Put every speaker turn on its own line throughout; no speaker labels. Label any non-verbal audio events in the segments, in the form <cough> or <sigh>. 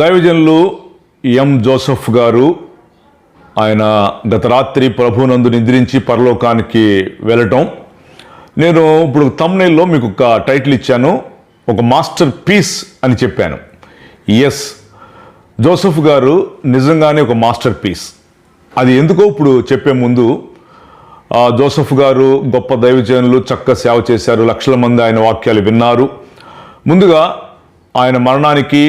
దైవజనులు ఎం జోసఫ్ గారు ఆయన గత రాత్రి ప్రభునందు నిద్రించి పరలోకానికి వెళ్ళటం. నేను ఇప్పుడు తమ్నైల్లో మీకు ఒక టైటిల్ ఇచ్చాను ఒక మాస్టర్ పీస్ అని చెప్పాను. ఎస్ జోసఫ్ గారు నిజంగానే ఒక మాస్టర్ పీస్ అది ఎందుకో ఇప్పుడు చెప్పే ముందు జోసఫ్ గారు గొప్ప దైవజనులు చక్క సేవ చేశారు లక్షల మంది ఆయన వాక్యాలు విన్నారు. ముందుగా ఆయన మరణానికి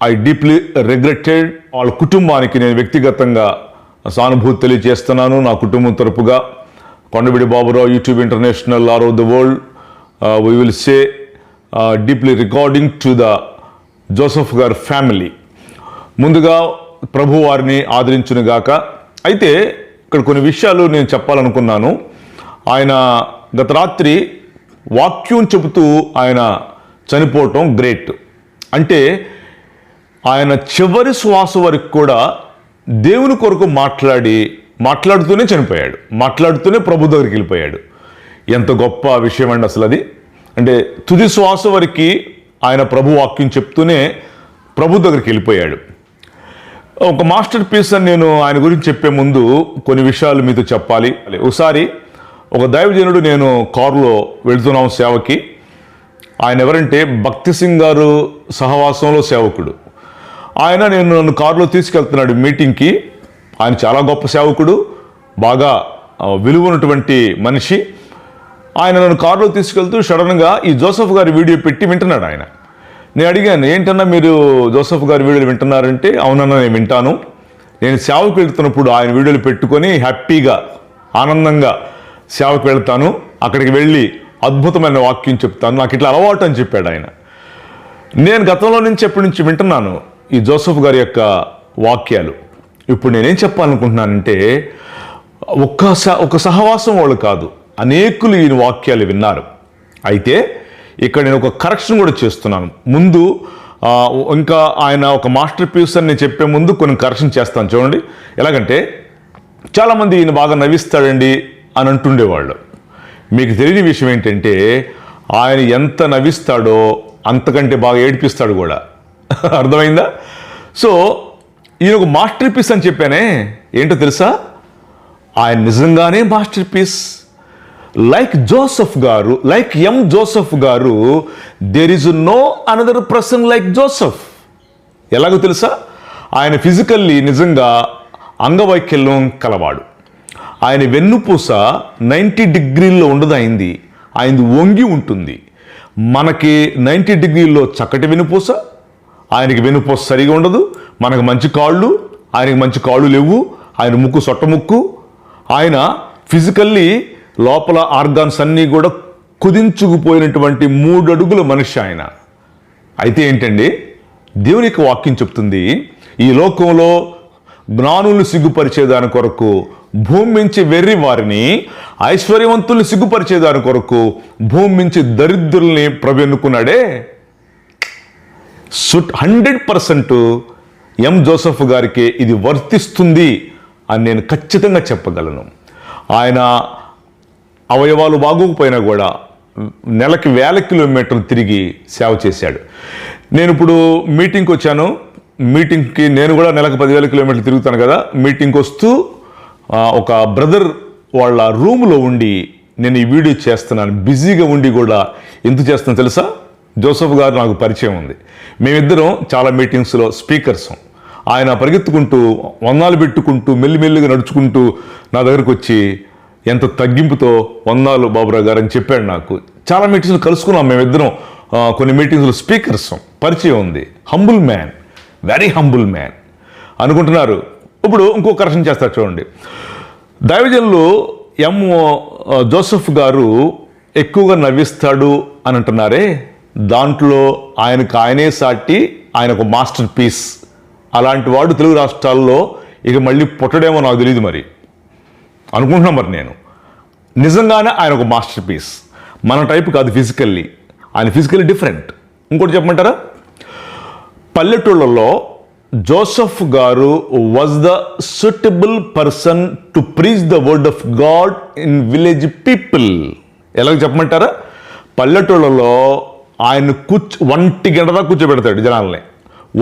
ఐ డీప్లీ రిగ్రెటెడ్ వాళ్ళ కుటుంబానికి నేను వ్యక్తిగతంగా సానుభూతి తెలియజేస్తున్నాను నా కుటుంబం తరపుగా. Kondabidi Baburao YouTube international are of the world we will say deeply recording to the Joseph గారి ఫ్యామిలీ ముందుగా ప్రభు వారిని ఆదరించునుగాక అయితే ఇక్కడ కొన్ని విషయాలు నేను చెప్పాలనుకున్నాను. ఆయన గత రాత్రి వాక్యం చెబుతూ ఆయన చనిపోవటం గ్రేట్ అంటే ఆయన చివరి శ్వాస వరకు కూడా దేవుని కొరకు మాట్లాడి మాట్లాడుతూనే చనిపోయాడు. మాట్లాడుతూనే ప్రభు దగ్గరికి వెళ్ళిపోయాడు. ఎంత గొప్ప విషయం అండి అసలు అది. అంటే తుది శ్వాస వరకు ఆయన ప్రభు వాక్యం చెప్తూనే ప్రభు దగ్గరికి వెళ్ళిపోయాడు. ఒక మాస్టర్ పీస్ అని నేను ఆయన గురించి చెప్పే ముందు కొన్ని విషయాలు మీతో చెప్పాలి. ఒకసారి ఒక దైవజనుడు నేను కారులో వెళుతున్నాం సేవకి. ఆయన ఎవరంటే భక్తి సింగ్ గారు సహవాసంలో సేవకుడు. ఆయన నేను నన్ను కారులో తీసుకెళ్తున్నాడు మీటింగ్కి. ఆయన చాలా గొప్ప సేవకుడు బాగా విలువనటువంటి విలువ ఉన్నటువంటి మనిషి. ఆయన నన్ను కారులో తీసుకెళ్తూ సడన్గా ఈ జోసఫ్ గారి వీడియో పెట్టి వింటున్నాడు ఆయన. నేను అడిగాను ఏంటన్నా మీరు జోసఫ్ గారి వీడియోలు వింటున్నారంటే? అవునన్నా నేను వింటాను. నేను సేవకు వెళ్తున్నప్పుడు ఆయన వీడియోలు పెట్టుకొని హ్యాపీగా ఆనందంగా సేవకు వెళ్తాను. అక్కడికి వెళ్ళి అద్భుతమైన వాక్యం చెప్తాను. నాకు ఇట్లా అలవాటు అని చెప్పాడు ఆయన. నేను గతంలో నుంచి ఎప్పటి నుంచి వింటున్నాను ఈ జోసఫ్ గారి యొక్క వాక్యాలు. ఇప్పుడు నేనేం చెప్పాలనుకుంటున్నానంటే ఒక్క స- ఒక సహవాసం వాళ్ళు కాదు అనేకులు ఈయన వాక్యాలు విన్నారు. అయితే ఇక్కడ నేను ఒక కరెక్షన్ కూడా చేస్తున్నాను. ముందు ఇంకా ఆయన ఒక మాస్టర్ పీస్ అని నేను చెప్పే ముందు కొన్ని కరెక్షన్ చేస్తాను. చూడండి. ఎలాగంటే చాలామంది ఈయన బాగా నవ్విస్తాడండి అని అంటుండేవాళ్ళు. మీకు తెలియని విషయం ఏంటంటే ఆయన ఎంత నవ్విస్తాడో అంతకంటే బాగా ఏడిపిస్తాడు కూడా. <laughs> అర్థమైందా? సో ఈయన ఒక మాస్టర్ పీస్ అని చెప్పానే. ఏంటో తెలుసా? ఆయన నిజంగానే మాస్టర్ పీస్. లైక్ జోసఫ్ గారు లైక్ ఎం జోసఫ్ గారు there is no another person like Joseph ఎలాగో తెలుసా? ఆయన ఫిజికల్లీ నిజంగా అంగవైకల్యం కలవాడు. ఆయన వెన్నుపూస నైంటీ డిగ్రీల్లో ఉండదు అయింది ఆయనది వంగి ఉంటుంది. మనకి నైంటీ డిగ్రీల్లో చక్కటి వెన్నుపూస ఆయనకి వెనుప సరిగా ఉండదు మనకు మంచి కాళ్ళు ఆయనకి మంచి కాళ్ళు లేవు ఆయన ముక్కు సొట్టముక్కు ఆయన ఫిజికల్లీ లోపల ఆర్గాన్స్ అన్నీ కూడా కుదించుకుపోయినటువంటి మూడు అడుగుల మనిషి ఆయన. అయితే ఏంటండి దేవుని యొక్క వాక్యం చెప్తుంది ఈ లోకంలో జ్ఞానులు సిగ్గుపరిచేదాని కొరకు భూమి మించి వెర్రి వారిని ఐశ్వర్యవంతుల్ని సిగ్గుపరిచేదాని కొరకు భూమి మించి దరిద్రుల్ని ప్రవెన్నుకున్నాడే సుట్ హండ్రెడ్ పర్సెంట్ ఎం జోసఫ్ గారికి ఇది వర్తిస్తుంది అని నేను ఖచ్చితంగా చెప్పగలను. ఆయన అవయవాలు బాగోకపోయినా కూడా నెలకి వేల కిలోమీటర్లు తిరిగి సేవ చేశాడు. నేను ఇప్పుడు మీటింగ్కి వచ్చాను. మీటింగ్కి నేను కూడా నెలకు పదివేల కిలోమీటర్లు తిరుగుతాను కదా. మీటింగ్కి వస్తూ ఒక బ్రదర్ వాళ్ళ రూమ్లో ఉండి నేను ఈ వీడియో చేస్తున్నాను. బిజీగా ఉండి కూడా ఎందుకు చేస్తున్నాను తెలుసా? జోసఫ్ గారు నాకు పరిచయం ఉంది. మేమిద్దరం చాలా మీటింగ్స్లో స్పీకర్స్. ఆయన పరిగెత్తుకుంటూ వందాలు పెట్టుకుంటూ మెల్లిమెల్లిగా నడుచుకుంటూ నా దగ్గరకు వచ్చి ఎంత తగ్గింపుతో వందాలు బాబురావు గారు అని చెప్పాడు నాకు. చాలా మీటింగ్స్లో కలుసుకున్నాం మేమిద్దరం. కొన్ని మీటింగ్స్లో స్పీకర్స్. పరిచయం ఉంది. Humble man. Very humble man. అనుకుంటున్నారు. ఇప్పుడు ఇంకో కరెక్షన్ చేస్తారు చూడండి. దైవజనులు ఎం. జోసెఫ్ జోసఫ్ గారు ఎక్కువగా నవ్విస్తాడు అని అంటున్నారే? దాంట్లో ఆయనకు ఆయనే సాటి ఆయన ఒక మాస్టర్ పీస్. అలాంటి వాడు తెలుగు రాష్ట్రాల్లో ఇక మళ్ళీ పుట్టడేమో నాకు తెలియదు మరి. అనుకుంటున్నా మరి నేను. నిజంగానే ఆయన ఒక మాస్టర్ పీస్. మన టైప్ కాదు ఫిజికల్లీ. ఆయన ఫిజికల్లీ డిఫరెంట్. ఇంకోటి చెప్పమంటారా? పల్లెటూళ్ళలో జోసఫ్ గారు was the suitable person to preach the word of God in village people ఎలాగ చెప్పమంటారా? పల్లెటూళ్ళలో ఆయన కూర్చు ఒంటి గడదా కూర్చోబెడతాడు జనాల్ని.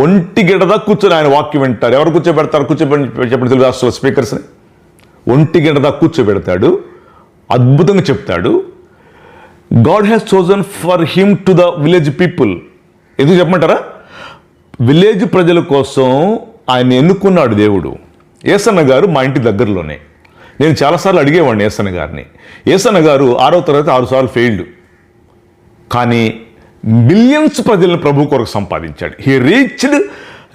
ఒంటి గడదా కూర్చొని ఆయన వాక్యం వింటారు ఎవరు కూర్చోబెడతారు? కూర్చోబెట్టి చెప్పండి తెలుగు రాష్ట్రంలో స్పీకర్స్ని. ఒంటి గడదా కూర్చోబెడతాడు. అద్భుతంగా చెప్తాడు. God has chosen for him to the village people. ఎందుకు చెప్పమంటారా? విలేజ్ ప్రజల కోసం ఆయన ఎన్నుకున్నాడు దేవుడు. ఏసన్న గారు మా ఇంటి దగ్గరలోనే. నేను చాలాసార్లు అడిగేవాడిని ఏసన్న గారిని. ఏసన్న గారు ఆరో తరగతి ఆరు సార్లు ఫెయిల్డ్. కానీ మిలియన్స్ ప్రజలను ప్రభు కొరకు సంపాదించాడు. హీ రీచ్డ్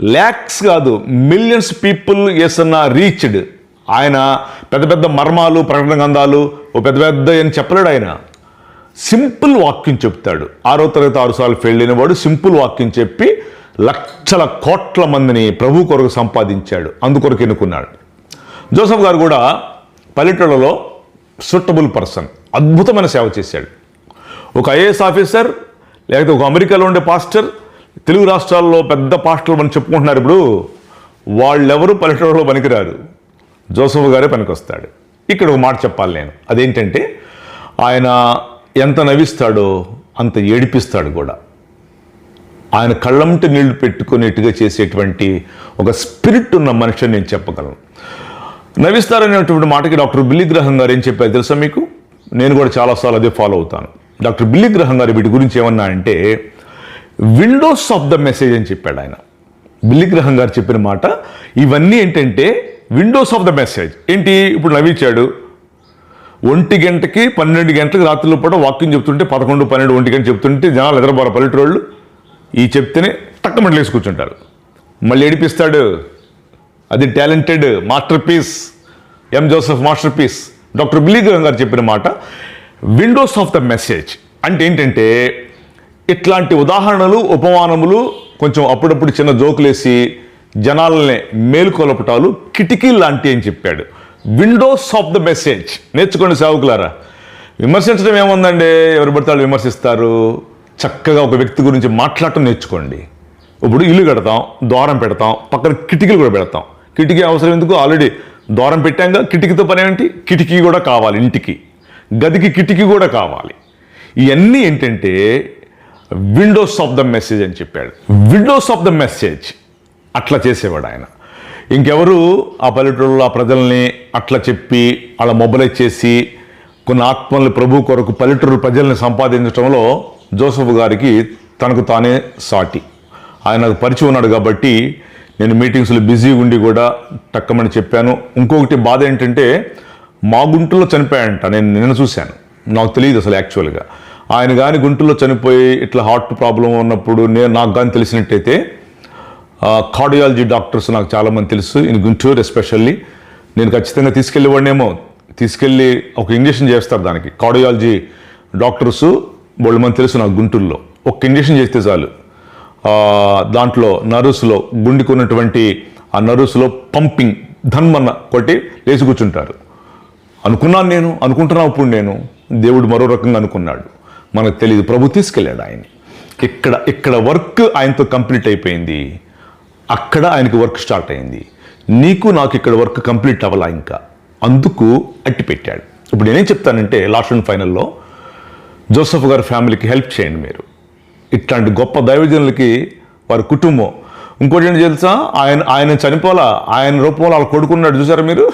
ల్యాక్స్ కాదు మిలియన్స్ పీపుల్ ఏసన్న రీచ్డ్ ఆయన పెద్ద పెద్ద మర్మాలు ప్రకటన గంధాలు ఓ పెద్ద పెద్ద అని చెప్పలేడు ఆయన. సింపుల్ వాక్యం చెప్తాడు. ఆరో తరగతి ఆరు సార్లు ఫెయిల్ అయినవాడు సింపుల్ వాక్యం చెప్పి లక్షల కోట్ల మందిని ప్రభు కొరకు సంపాదించాడు. అందుకొరకు ఎన్నుకున్నాడు. జోసఫ్ గారు కూడా పల్లెటూళ్ళలో సూటబుల్ పర్సన్ అద్భుతమైన సేవ చేశాడు. ఒక ఐఏఎస్ ఆఫీసర్ లేకపోతే ఒక అమెరికాలో ఉండే పాస్టర్ తెలుగు రాష్ట్రాల్లో పెద్ద పాస్టర్లు మనం చెప్పుకుంటున్నారు ఇప్పుడు. వాళ్ళెవరు పల్లెటూరులో పనికిరారు. జోసఫ్ గారే పనికొస్తాడు. ఇక్కడ ఒక మాట చెప్పాలి నేను. అదేంటంటే ఆయన ఎంత నవ్విస్తాడో అంత ఏడిపిస్తాడు కూడా. ఆయన కళ్ళంటి నీళ్ళు పెట్టుకునేట్టుగా చేసేటువంటి ఒక స్పిరిట్ ఉన్న మనిషిని నేను చెప్పగలను. నవ్విస్తారనేటువంటి మాటకి డాక్టర్ బిల్లి గ్రహం గారు ఏం చెప్పారు తెలుసా మీకు? నేను కూడా చాలాసార్లు అదే ఫాలో అవుతాను. డాక్టర్ బిల్లి గ్రహం గారు వీటి గురించి ఏమన్నా అంటే విండోస్ ఆఫ్ ద మెసేజ్ అని చెప్పాడు ఆయన. బిల్లి గ్రహం గారు చెప్పిన మాట ఇవన్నీ ఏంటంటే విండోస్ ఆఫ్ ద మెసేజ్. ఏంటి? ఇప్పుడు నవ్వించాడు ఒంటి గంటకి పన్నెండు గంటలకు రాత్రిలో పూట వాకింగ్ చెప్తుంటే పదకొండు పన్నెండు ఒంటి గంట చెప్తుంటే జనాలు ఎదరబారు పల్లెటూళ్ళు ఈ చెప్తేనే తక్కువ వేసి కూర్చుంటారు మళ్ళీ ఏడిపిస్తాడు. అది talented masterpiece M Joseph masterpiece doctor Billy Graham గారు చెప్పిన మాట విండోస్ ఆఫ్ ద మెసేజ్ అంటే ఏంటంటే ఇట్లాంటి ఉదాహరణలు ఉపమానములు కొంచెం అప్పుడప్పుడు చిన్న జోకులేసి జనాలని మేలుకొలపటాలు కిటికీ లాంటి అని చెప్పాడు. విండోస్ ఆఫ్ ద మెసేజ్ నేర్చుకోండి సేవకులారా. విమర్శించడం ఏముందండి? ఎవరు పడితే వాళ్ళు విమర్శిస్తారు. చక్కగా ఒక వ్యక్తి గురించి మాట్లాడటం నేర్చుకోండి. ఇప్పుడు ఇల్లు కడతాం ద్వారం పెడతాం పక్కన కిటికీలు కూడా పెడతాం. కిటికీ అవసరం ఎందుకు? ఆల్రెడీ ద్వారం పెట్టాక కిటికీతో పని ఏంటి కిటికీ కూడా కావాలి ఇంటికి. గదికి కిటికీ కూడా కావాలి. ఇవన్నీ ఏంటంటే విండోస్ ఆఫ్ ద మెసేజ్ అని చెప్పాడు. విండోస్ ఆఫ్ ద మెసేజ్ అట్లా చేసేవాడు ఆయన. ఇంకెవరు ఆ పల్లెటూరులో ఆ ప్రజల్ని అట్లా చెప్పి అలా మొబైలైజ్ చేసి కొన్ని ఆత్మల్ని ప్రభు కొరకు పల్లెటూరు ప్రజల్ని సంపాదించడంలో జోసఫ్ గారికి తనకు తానే సాటి. ఆయన పరిచి ఉన్నాడు కాబట్టి నేను మీటింగ్స్లో బిజీగా ఉండి కూడా టక్కమని చెప్పాను. ఇంకొకటి బాధ ఏంటంటే మా గుంటూరులో చనిపోయాడంట. నేను నిన్న చూశాను. నాకు తెలియదు అసలు యాక్చువల్గా. ఆయన కానీ గుంటూరులో చనిపోయి ఇట్లా హార్ట్ ప్రాబ్లం ఉన్నప్పుడు నేను నాకు కానీ తెలిసినట్టయితే కార్డియాలజీ డాక్టర్స్ నాకు చాలామంది తెలుసు. In Guntur especially. నేను ఖచ్చితంగా తీసుకెళ్ళేవాడినేమో. తీసుకెళ్ళి ఒక ఇంజక్షన్ చేస్తారు దానికి. కార్డియాలజీ డాక్టర్స్ వాళ్ళు మంది తెలుసు నాకు గుంటూరులో. ఒక ఇంజక్షన్ చేస్తే చాలు. దాంట్లో నర్వ్స్లో గుండెకు ఉన్నటువంటి ఆ నర్వ్స్లో పంపింగ్ ధన్మన్న కొట్టి లేచి కూర్చుంటారు. అనుకున్నాను నేను అనుకుంటున్నావు ఇప్పుడు నేను. దేవుడు మరో రకంగా అనుకున్నాడు. మనకు తెలియదు ప్రభు తీసుకెళ్ళాడు ఆయన ఇక్కడ ఇక్కడ వర్క్ ఆయనతో కంప్లీట్ అయిపోయింది. అక్కడ ఆయనకి వర్క్ స్టార్ట్ అయింది. నీకు నాకు ఇక్కడ వర్క్ కంప్లీట్ అవ్వాలా ఇంకా? అందుకు అట్టి పెట్టాడు. ఇప్పుడు నేనేం చెప్తానంటే లాస్ట్ అండ్ ఫైనల్లో జోసఫ్ గారి ఫ్యామిలీకి హెల్ప్ చేయండి మీరు. ఇట్లాంటి గొప్ప దైవజనులకి వారి కుటుంబం. ఇంకోటి ఏంటి తెలుసా? ఆయన ఆయన చనిపోలా ఆయన రూపంలో వాళ్ళు కొడుకున్నాడు చూసారా మీరు?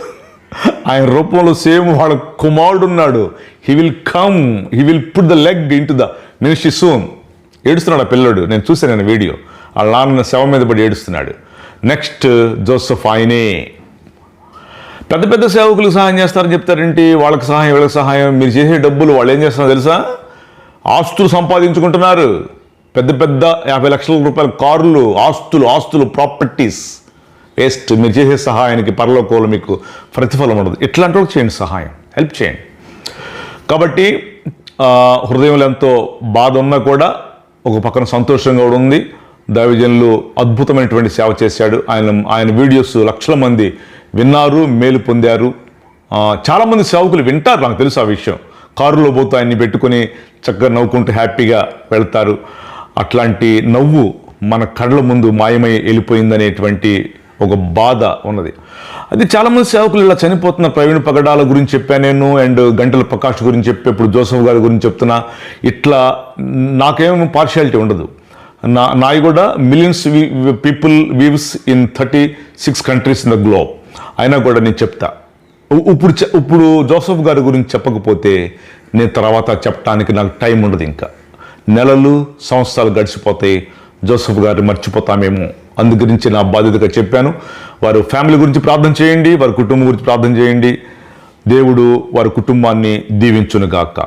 ఆయన రూపంలో సేమ్ వాళ్ళ కుమారుడు ఉన్నాడు he will come he will put the leg into the ministry soon ఏడుస్తున్నాడు ఆ పిల్లడు. నేను చూశాను నేను వీడియో. ఆ నాన్న శవ మీద పడి ఏడుస్తున్నాడు. నెక్స్ట్ జోసఫ్ ఆయనే. పెద్ద పెద్ద సేవకులు సహాయం చేస్తారని చెప్తారేంటి? వాళ్ళకి సహాయం వీళ్ళకి సహాయం. మీరు చేసే డబ్బులు వాళ్ళు ఏం చేస్తున్నారు తెలుసా? ఆస్తులు సంపాదించుకుంటున్నారు. పెద్ద పెద్ద యాభై లక్షల రూపాయల కార్లు ఆస్తులు ఆస్తులు ప్రాపర్టీస్ వేస్ట్ మీరు చేసే సహాయానికి పరలోకంలో మీకు ప్రతిఫలం ఉండదు. ఇట్లాంటి వాళ్ళకి చేయండి సహాయం. హెల్ప్ చేయండి. కాబట్టి హృదయంలో ఎంతో బాధ ఉన్నా కూడా ఒక పక్కన సంతోషంగా కూడా ఉంది. దైవజనులు అద్భుతమైనటువంటి సేవ చేశాడు. ఆయన ఆయన వీడియోస్ లక్షల మంది విన్నారు మేలు పొందారు. చాలామంది సేవకులు వింటారు నాకు తెలుసు ఆ విషయం. కారులో పోతూ ఆయన్ని పెట్టుకొని చక్కగా నవ్వుకుంటూ హ్యాపీగా వెళ్తారు. అట్లాంటి నవ్వు మన కళ్ళ ముందు మాయమై వెళ్ళిపోయిందనేటువంటి ఒక బాధ ఉన్నది. అది చాలామంది సేవకులు ఇలా చనిపోతున్న ప్రవీణ్ పగడాల గురించి చెప్పాను నేను అండ్ గంటల ప్రకాష్ గురించి చెప్పి ఇప్పుడు జోసఫ్ గారి గురించి చెప్తున్నా. ఇట్లా నాకేమో పార్షియాలిటీ ఉండదు. నా నాయి కూడా millions people views in thirty six countries in the globe అయినా కూడా నేను చెప్తా. ఇప్పుడు ఇప్పుడు జోసఫ్ గారి గురించి చెప్పకపోతే నేను తర్వాత చెప్పడానికి నాకు టైం ఉండదు ఇంకా. నెలలు సంవత్సరాలు గడిచిపోతాయి జోసఫ్ గారిని మర్చిపోతామేమో. అందు గురించి నా బాధ్యతగా చెప్పాను. వారు ఫ్యామిలీ గురించి ప్రార్థన చేయండి వారి కుటుంబం గురించి ప్రార్థన చేయండి. దేవుడు వారి కుటుంబాన్ని దీవించునుగాక.